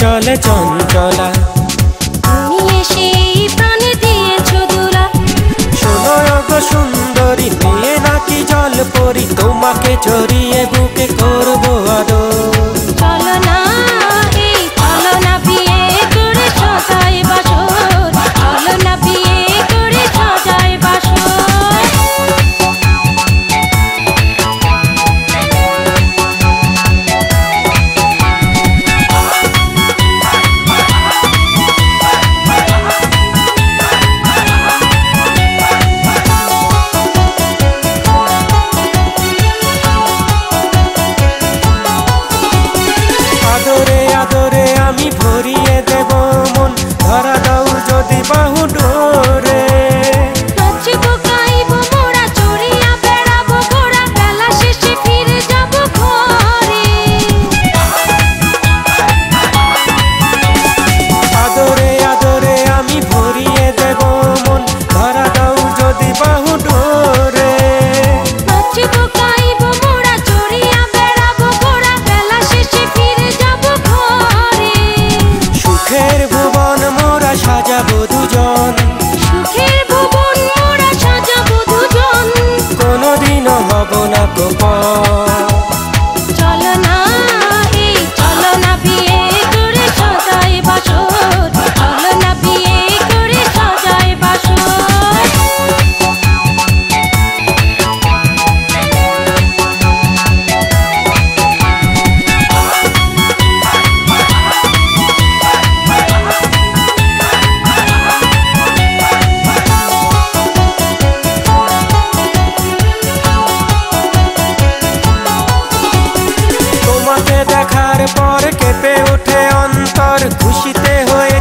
চলে চঞ্চলা। তুমি এসে প্রাণে দিয়েছ দুলা। শোনো গো সুন্দরী নিয়ে নাকি জল পরি তোমাকে জড়িয়ে বুকে করব আদর। बाहु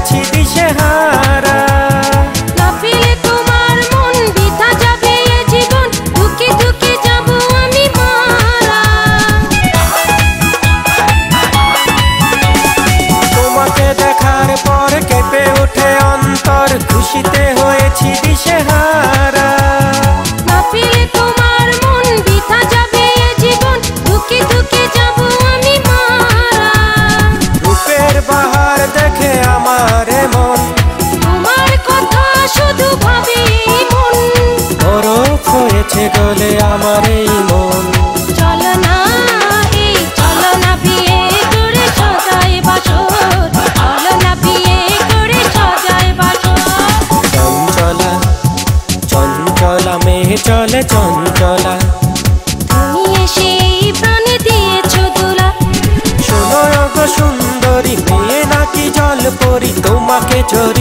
হয়েছি দিশেহারা। না পেলে তোমার মন বৃথা যাবে এ জীবন দুঃখে দুঃখে যাব আমি মারা। তোমাকে দেখার পর কেঁপে ওঠে অন্তর খুশিতে হয়েছি দিশেহারা। চলে আমার এই মন। চলে চঞ্চলা তুমি এসে প্রাণে দিয়েছ দুলা। শোনো সুন্দরী মেয়ে নাকি জল পরি তোমাকে চোর